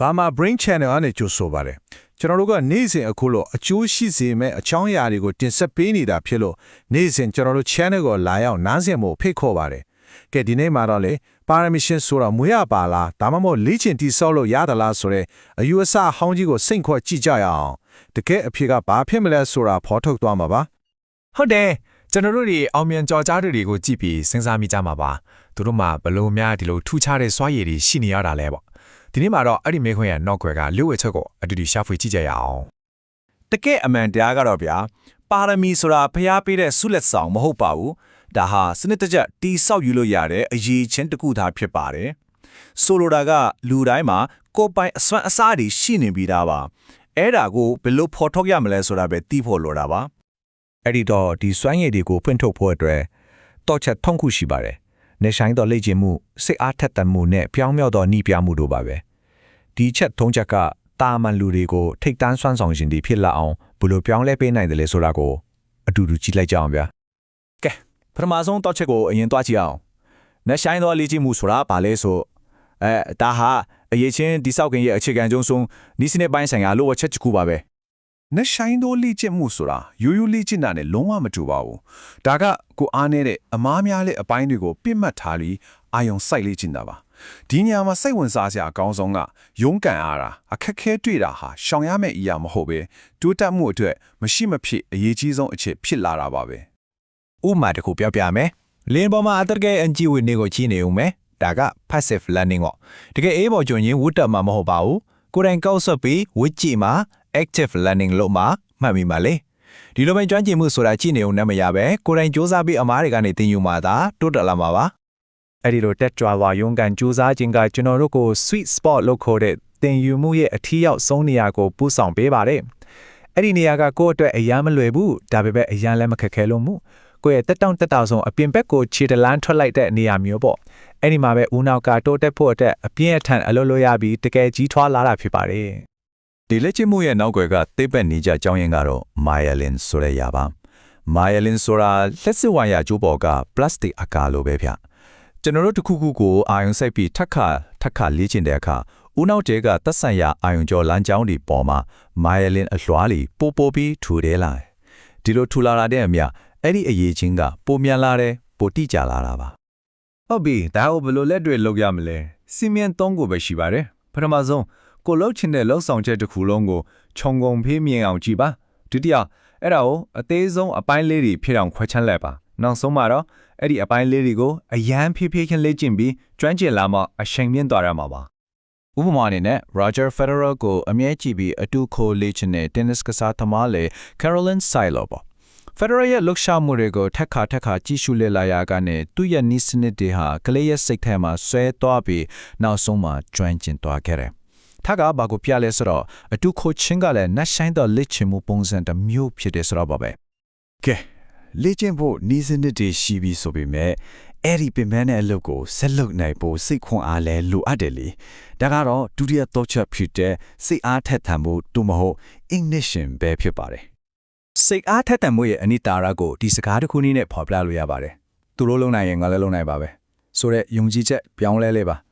ဘာမှ Brain Channel အနေကြိုဆိုပါတယ်ကျွန်တော်တို့ကနေ့စဉ်အခုလို့အကျိုးရှိစေမဲ့အချောင်းအရာတွေကိုတင်ဆက်ပေးနေတာဖြစ်လို့နေ့စဉ်ကျွန်တော်တို့ channel ကိုလာရောက်နားဆင်ဖို့ဖိတ်ခေါ်ပါတယ်ကဲဒီနေ့မှာတော့လေ Paramission ဆိုတာမွေးရပါလားဒါမှမဟုတ်လေ့ကျင့်တိဆောက်လို့ရသလားဆိုတော့အယူအဆအဟောင်းကြီးကိုစိတ်ခေါ်ကြည့်ကြရအောင်တကယ်အဖြေကဘာဖြစ်မလဲဆိုတာဖော်ထုတ်သွားမှာပါဟုတ်တယ်ကျွန်တော်တို့တွေအောင်မြင်ကြော်ကြားတွေကိုကြည့်ပြီးစဉ်းစားမိကြမှာပါသူတို့မှဘလို့များဒီလိုထူးခြားတဲ့စွာရည်တွေရှိနေရတာလဲပေါ့ ဒီနေ့မှာတော့အဲ့ဒီမေခွန်းရဲ့နောက်ွယ်ကလူ့ဝဲချက်ကိုအတူတူရှာဖွေကြည့်ကြရအောင်တကယ်အမှန်တရားကတော့ဗျာပါရမီဆိုတာဖျားပေးတဲ့ဆုလက်ဆောင်မဟုတ်ပါဘူးဒါဟာစနစ်တကျတီဆောက်ယူလို့ရတဲ့အရေးချင်းတစ်ခုသာဖြစ်ပါတယ်ဆိုလိုတာကလူတိုင်းမှာကိုယ်ပိုင်အစွမ်းအစားတွေရှိနေပြီးသားပါအဲ့ဒါကိုဘယ်လိုဖော်ထုတ်ရမလဲဆိုတာပဲသိဖို့လိုတာပါအဲ့ဒီတော့ဒီစွမ်းရည်တွေကိုဖွင့်ထုတ်ဖို့အတွက်တော့ချက်ထုံးခုရှိပါတယ်။ နေဆိုင်တော့လေ့ကျင့်မှုစိတ်အားထက်သန်မှုနဲ့ပြောင်းမြောက်သောနှီးပြမှုတို့ပါပဲ။ဒီချက်ထုံးချက်ကတာမန်လူတွေကိုထိတ်တန်းဆွမ်းဆောင်ခြင်းတွေဖြစ်လာအောင်ဘယ်လိုပြောင်းလဲပေးနိုင်တယ်လဲဆိုတာကိုအတူတူကြည့်လိုက်ကြအောင်ဗျာကဲပထမဆုံးတော့ချက်ကိုအရင်တွားကြည့်အောင်။နှဆိုင်သောလေ့ကျင့်မှုဆိုတာဘာလဲဆိုအဲဒါဟာအရေးချင်းဒီဆောက်ခင်ရဲ့အခြေခံကျုံးဆုံးနီးစနစ်ပိုင်းဆိုင်ရာလိုအပ်ချက်တစ်ခုပါပဲ နှဆိုင်သောလေ့ကျင့်မှုဆိုတာရိုးရိုးလေ့ကျင့်တာနဲ့လုံးဝမတူပါဘူး။ဒါကကိုအားနေတဲ့အမားများတဲ့အပိုင်းတွေကိုပြစ်မှတ်ထားပြီးအာယုံစိုက်လေ့ကျင့်တာပါ။ဒီညမှာစိတ်ဝင်စားစရာအကောင်းဆုံးကရုန်းကန်အားတာအခက်ခဲတွေ့တာဟာရှောင်ရမယ့်အရာမဟုတ်ပဲတိုးတက်မှုအတွက်မရှိမဖြစ်အရေးကြီးဆုံးအချက်ဖြစ်လာတာပါပဲဥပမာတစ်ခုပြောပြမယ်လင်းပေါ်မှာအတကယ်အန်ဂျီဝနေကိုကြီးနေဦးမယ်ဒါက passive learning ပေါ့တကယ်အေးပေါ်ကျွန်းရင်ဝတ်တက်မှာမဟုတ်ပါဘူးကိုယ်တိုင်ကောက်ဆွတ်ပြီးဝတ်ကြည့်မှာ active learning လို့မှမှတ်မိပါလေဒီလိုပဲကျွမ်းကျင်မှုဆိုတာကြည့်နေုံနဲ့မရပဲကိုယ်တိုင်စူးစမ်းပြီးအမားတွေကနေသင်ယူမှသာတိုးတက်လာမှာပါအဲ့ဒီလိုတက်ကြွလာရုန်းကန်စူးစမ်းခြင်းကကျွန်တော်တို့ကို sweet spot လို့ခေါ်တဲ့သင်ယူမှုရဲ့အထီးရောက်ဆုံးနေရာကိုပို့ဆောင်ပေးပါတယ်အဲ့ဒီနေရာကကိုယ့်အတွက်အယမ်းမလွယ်ဘူးဒါပေမဲ့အယမ်းလည်းမခက်ခဲလို့မှုကိုယ့်ရဲ့တက်တောင့်တက်တာဆုံးအပြင်ဘက်ကိုခြေတလန်းထွက်လိုက်တဲ့နေရာမျိုးပေါ့အဲ့ဒီမှာပဲဦးနောက်ကတိုးတက်ဖို့အတွက်အပြင်းအထန်အလုပ်လုပ်ရပြီးတကယ်ကြီးထွားလာတာဖြစ်ပါတယ် ဒီလက်ချမှုရဲ့နောက်ွယ်ကသိပ္ပံနေကြအကြောင်းရင်းကတော့ myelin ဆိုတဲ့ရာပါ myelin ဆိုတာလက်စစ်ဝါယာကျိုးပေါ်က plastic အကာလိုပဲဗျကျွန်တော်တို့တစ်ခုခုကိုအာယုံစိုက်ပြီးထက်ခါထက်ခါလေ့ကျင့်တဲ့အခါဦးနောက်တဲကသက်ဆိုင်ရာအာယုံကျော်လမ်းကြောင်းတွေပေါ်မှာ myelin အလွှားတွေပိုပိုပြီးထူတယ်လာတယ်ဒီလိုထူလာတာတဲ့အမြအဲ့ဒီအရေးချင်းကပိုမြန်လာတယ်ပိုတိကျလာတာပါဟုတ်ပြီဒါကိုဘယ်လိုလက်တွေလုပ်ရမလဲစီမင်းသုံးကိုပဲရှိပါတယ်ပထမဆုံး ကိုလှုပ်ချင်တဲ့လှုပ်ဆောင်ချက်တစ်ခုလုံးကိုခြုံငုံဖေးမြင်အောင်ကြည့်ပါဒုတိယအဲ့ဒါကိုအသေးဆုံးအပိုင်းလေးတွေဖြစ်အောင်ခွဲချမ်းလိုက်ပါနောက်ဆုံးမှာတော့အဲ့ဒီအပိုင်းလေးတွေကိုအရန်ဖြည်းဖြည်းချင်းလေ့ကျင့်ပြီးကျွမ်းကျင်လာမှအချိန်မြင့်သွားရမှာပါဥပမာအနေနဲ့ Roger Federer ကိုအမြဲကြည့်ပြီးအတူခိုလေ့ကျင့်တဲ့ tennis ကစားသမားလေ Caroline Silo ပေါ့ Federer ရဲ့လှုပ်ရှားမှုတွေကိုထက်ခါထက်ခါကြည့်ရှုလေ့လာရကနေသူ့ရဲ့နီးစနစ်တွေဟာကလေးရဲ့စိတ်ထဲမှာဆွဲသွားပြီးနောက်ဆုံးမှာကျွမ်းကျင်သွားခဲ့တယ်။ ထာကဘာကိုပြလဲဆိုတော့အတူခိုချင်းကလည်းနှဆိုင်တော့လက်ချင်မှုပုံစံတစ်မျိုးဖြစ်တယ်ဆိုတော့ပါပဲကဲလေ့ကျင့်ဖို့နီးစနစ်တွေရှိပြီးဆိုပေမဲ့အဲ့ဒီပင်ပန်းတဲ့အလုပ်ကိုဆက်လုပ်နိုင်ဖို့စိတ်ခွန်အားလဲလိုအပ်တယ်လေဒါကတော့ဒုတိယတော့ချက်ဖြစ်တဲ့စိတ်အားထက်သန်မှုတူမဟုတ် ignition ပဲဖြစ်ပါတယ်စိတ်အားထက်သန်မှုရဲ့အနိတာရကိုဒီစကားတစ်ခုနည်းနဲ့ဖော်ပြလို့ရပါတယ်။သူတို့လုံနိုင်ရင်ငါလည်းလုံနိုင်ပါပဲ။ဆိုတော့ယုံကြည်ချက်ပြောင်းလဲလဲပါ။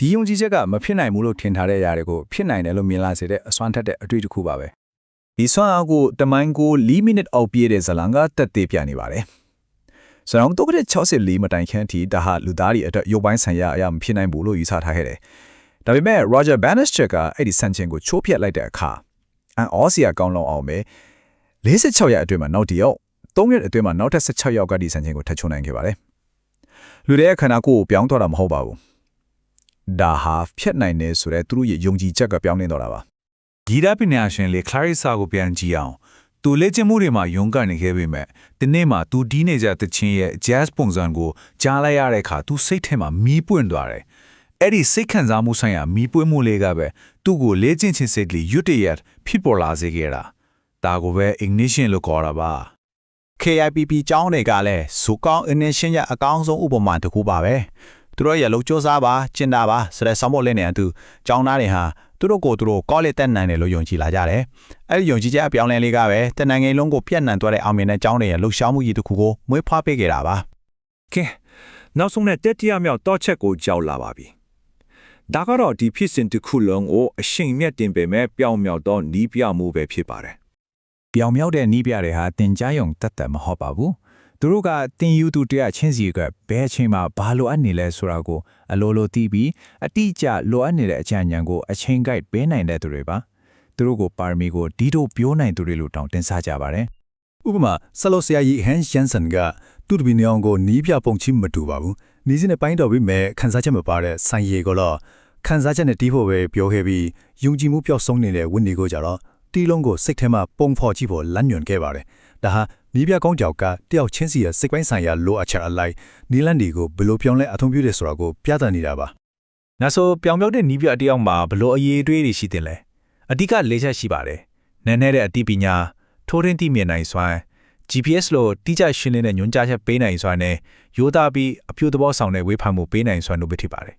ဒီယုံကြည်ချက်ကမဖြစ်နိုင်ဘူးလို့ထင်ထားတဲ့အရာတွေကိုဖြစ်နိုင်တယ်လို့မြင်လာစေတဲ့အစွမ်းထက်တဲ့အတွေ့အကြုံပါပဲ။ဒီစွမ်းအားကိုတမိုင်းကို4မိနစ်အောက်ပြည့်တဲ့ဇလံကတက်သေးပြနေပါတယ်။စရောင်းတော့တဲ့64မတိုင်ခန့်ထိဒါဟာလူသားတွေအတွက်ရုပ်ပိုင်းဆိုင်ရာအရာမဖြစ်နိုင်ဘူးလို့ယူဆထားခဲ့တယ်။ဒါပေမဲ့ Roger Bannister ကအဲ့ဒီစံချိန်ကိုချိုးဖျက်လိုက်တဲ့အခါအန်အော်စီယာကောင်းလောက်အောင်ပဲ46ရက်အတွင်းမှာနောက်တစ်ယောက်3ရက်အတွင်းမှာနောက်ထပ်16ယောက်ကဒီစံချိန်ကိုထပ်ချုံနိုင်ခဲ့ပါတယ်။လူတွေရဲ့ခန္ဓာကိုယ်ကိုပြောင်းသွားတာမဟုတ်ပါဘူး။ ဒါဟာဖြတ်နိုင်တယ်ဆိုတဲ့သူတို့ရဲ့ယုံကြည်ချက်ကပြောင်းလဲတော့တာပါဂီတပညာရှင်လေ Clarissa ကိုပြန်ကြည့်အောင်သူလက်ကျင့်မှုတွေမှာယုံကနေခဲ့ပေမဲ့ဒီနေ့မှာသူဒီနေကြတချင်းရဲ့ jazz ပုံစံကိုကြားလိုက်ရတဲ့အခါသူစိတ်ထဲမှာမီးပွင့်သွားတယ်။အဲ့ဒီစိတ်ခံစားမှုဆိုင်ရာမီးပွင့်မှုလေးကပဲသူ့ကိုလေ့ကျင့်ခြင်းစိတ်ကလေးရွတ်တရက်ဖြစ်ပေါ်လာစေခဲ့တာ။ဒါကိုပဲ ignition လို့ခေါ်တာပါ။ KIPP ကျောင်းတွေကလည်းစူကောင်း initiation ရဲ့အကောင်းဆုံးဥပမာတစ်ခုပါပဲ သူတို့ရဲ့လှုပ်ကြိုးစားပါကျင်တာပါဆိုတဲ့ဆောင်းဖို့လေးနဲ့အတူကျောင်းသားတွေဟာသူတို့ကိုယ်သူတို့ကောလိတက်နိုင်တယ်လို့ယုံကြည်လာကြတယ်အဲဒီယုံကြည်ချက်အပြောင်းလဲလေးကပဲတနင်္ဂနွေလုံးကိုပြတ်နံသွားတဲ့အောင်မြင်တဲ့ကျောင်းတွေရဲ့လှုပ်ရှားမှုကြီးတစ်ခုကိုမွေးဖွားပေးခဲ့တာပါကဲနောက်ဆုံးနဲ့တက်တိယမြောက်တော့ချက်ကိုကြောက်လာပါပြီဒါကတော့ဒီဖြစ်စဉ်တစ်ခုလုံးကိုအရှိန်မြတ်တင်ပေမဲ့ပြောင်မြောက်သောနီးပြမှုပဲဖြစ်ပါတယ်ပြောင်မြောက်တဲ့နီးပြတွေဟာတင်ကြားယုံတတ်တတ်မဟုတ်ပါဘူး သူတို့ကတင်ယူသူတရားချင်းစီကဘယ်အချိန်မှာဘာလိုအပ်နေလဲဆိုတာကိုအလိုလိုသိပြီးအတိအကျလိုအပ်နေတဲ့အကြံဉာဏ်ကိုအချိန်ကိုက်ပေးနိုင်တဲ့သူတွေပါသူတို့ကိုပါရမီကိုဒီတို့ပြောနိုင်သူတွေလို့တောင်းတင်စားကြပါတယ်ဥပမာဆလော့ဆရာကြီးဟန်ရှန်ဆန်ကသူ့တပင်းအောင်ကိုနီးပြပုံချင်းမတူပါဘူးနီးစင်းနဲ့ပိုင်းတော်ပြီးမဲ့ခန်းစားချက်မပါတဲ့ဆိုင်ရီကိုတော့ခန်းစားချက်နဲ့တီးဖို့ပဲပြောခဲ့ပြီးယုံကြည်မှုပျောက်ဆုံးနေတဲ့ဝင်းနေကိုကြတော့တီလုံးကိုစိတ်ထဲမှာပုံဖော်ကြည့်ဖို့လမ်းညွှန်ခဲ့ပါတယ်ဒါဟာနီးပြကောင်းကြောက်ကတယောက်ချင်းစီရဲ့စိတ်ပိုင်းဆိုင်ရာလိုအပ်ချက်အလိုက်နီလန်ဒီကိုဘယ်လိုပြောင်းလဲအ thông ပြုတယ်ဆိုတာကိုပြသနေတာပါ။နောက်ဆိုပြောင်ပြောက်တဲ့နီးပြအတယောက်မှာဘလို့အရေးအတွေးတွေရှိတင်လဲ။အဓိကလေးချက်ရှိပါတယ်။နည်းနည်းတဲ့အသိပညာထိုးထင်းသိမြင်နိုင်စွမ်း GPS လို့တိကျရှင်းလင်းတဲ့ညွှန်ကြားချက်ပေးနိုင်စွမ်းနဲ့ရိုးသားပြီးအဖြူသဘောဆောင်တဲ့ဝေဖန်မှုပေးနိုင်စွမ်းတို့ပဲဖြစ်ပါတယ်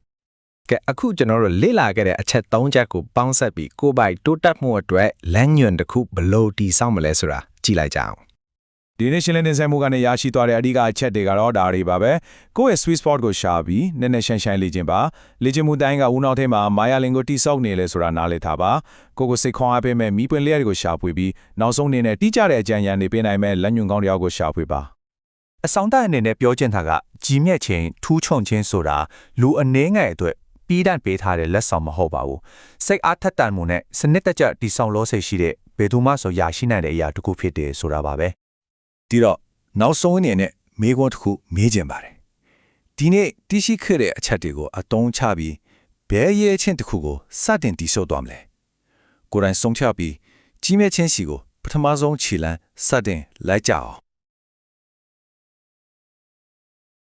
ကဲအခုကျွန်တော်တို့လေ့လာခဲ့တဲ့အချက်၃ချက်ကိုပေါင်းဆက်ပြီးကိုယ်ပိုင်တိုးတက်မှုအတွက်လမ်းညွှန်တစ်ခုဘယ်လို့တည်ဆောက်မလဲဆိုတာကြည့်လိုက်ကြအောင် ဒီနေ့ရှင်းလင်းတင်ဆက်မှုကနေရရှိသွားတဲ့အဓိကအချက်တွေကတော့ဒါတွေပါပဲကိုယ့်ရဲ့ sweet spot ကိုရှာပြီးနည်းနည်းရှင်းရှင်းလေ့ကျင့်ပါလေ့ကျင့်မှုတိုင်းကဦးနောက်ထဲမှာမာယာလင်ကိုတိဆောက်နေလဲဆိုတာနားလည်ထားပါကိုကိုစိတ်ခေါင်းအားပေးမဲ့မိပွင့်လျက်တွေကိုရှာဖွေပြီးနောက်ဆုံးအနေနဲ့တိကျတဲ့အကြံဉာဏ်တွေပေးနိုင်မဲ့လက်ညွန်ကောင်းတစ်ယောက်ကိုရှာဖွေပါ။အဆောင်တအနေနဲ့ပြောချင်တာကကြီးမြတ်ခြင်းထူးချွန်ခြင်းဆိုတာလူအနှဲငယ်အတွက်ပြီးတတ်ပေးထားတဲ့လက်ဆောင်မဟုတ်ပါဘူး။စိတ်အားထက်သန်မှုနဲ့စနစ်တကျတည်ဆောင်လို့စိတ်ရှိတဲ့ဘယ်သူမှဆိုရရှိနိုင်တဲ့အရာတစ်ခုဖြစ်တယ်ဆိုတာပါပဲ။ ဒီတော့နောက်ဆုံးအနေနဲ့မေးခွန်းတစ်ခုမေးချင်ပါတယ်ဒီနေ့တရှိခဲ့တဲ့အချက်တွေကိုအတုံးချပြီးဘယ်ရဲ့ချင်းတစ်ခုကိုစတင်တိဆောက်သွားမလဲကိုယ်တိုင်ဆုံးဖြတ်ပြီးကြီးမြတ်ချင်းစီကိုပထမဆုံးခြေလန်းစတင်လိုက်ကြအောင်